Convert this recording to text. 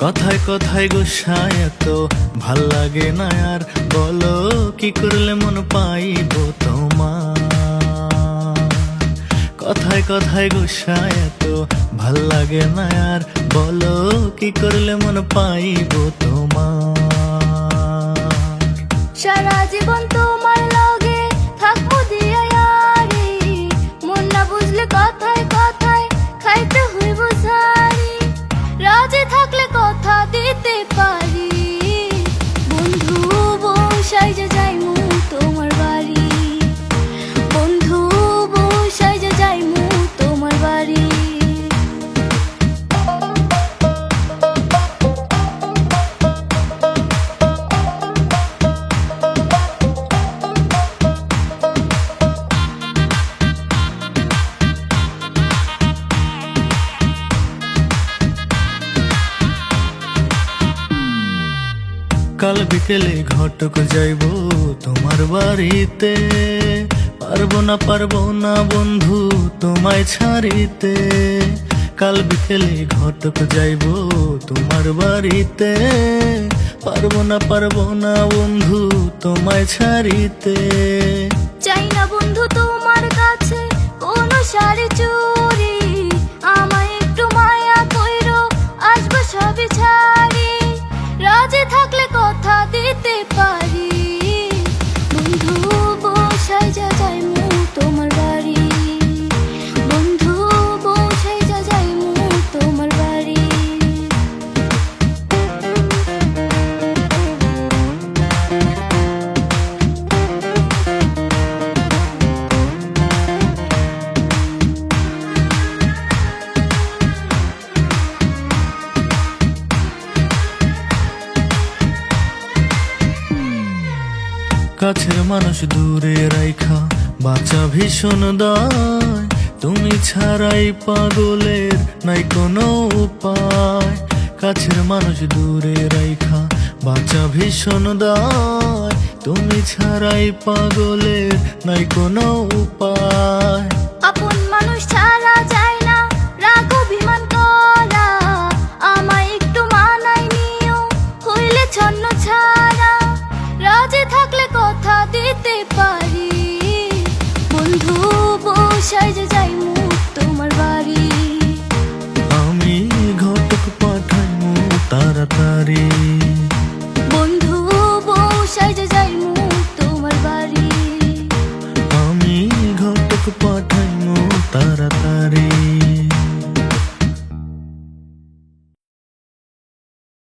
কথায় কথায় গোসায় এত ভালো লাগে না আর। বলো, কি করলে মন পাইব তোমার? কথায় কথায় গোসায় এত ভালো লাগে না আর। বলো, কি করলে মন পাইব তোমার? সারা কাল বিকেলে ঘটক যাইব তোমার বাড়িতে। পারব না পারব না বন্ধু তোমায় ছাড়িতে। কাল বিকেলে ঘটক যাইব তোমার বাড়িতে। পারব না পারব না বন্ধু তোমায় ছাড়িতে। চাই না বন্ধু তোমার কাছে কোনো শাড়ি চুরি কাছের মানুষ দূরে রাইখা বাচ্চা ভীষণ দায়। তুমি ছাড়াই পাগলের নাই কোনো উপায়। কাছের মানুষ দূরে রাইখা বাচ্চা ভীষণ দায়। তুমি ছাড়াই পাগলের নাই কোনো উপায়। পারি। বন্ধু বসাই যে যাইমু তোমার বাড়ি। আমি ঘটক পাঠাইমু তাড়াতাড়ি। বন্ধু বসাই যে যাইমু তোমার বাড়ি। আমি ঘটক পাঠাইমু তাড়াতাড়ি।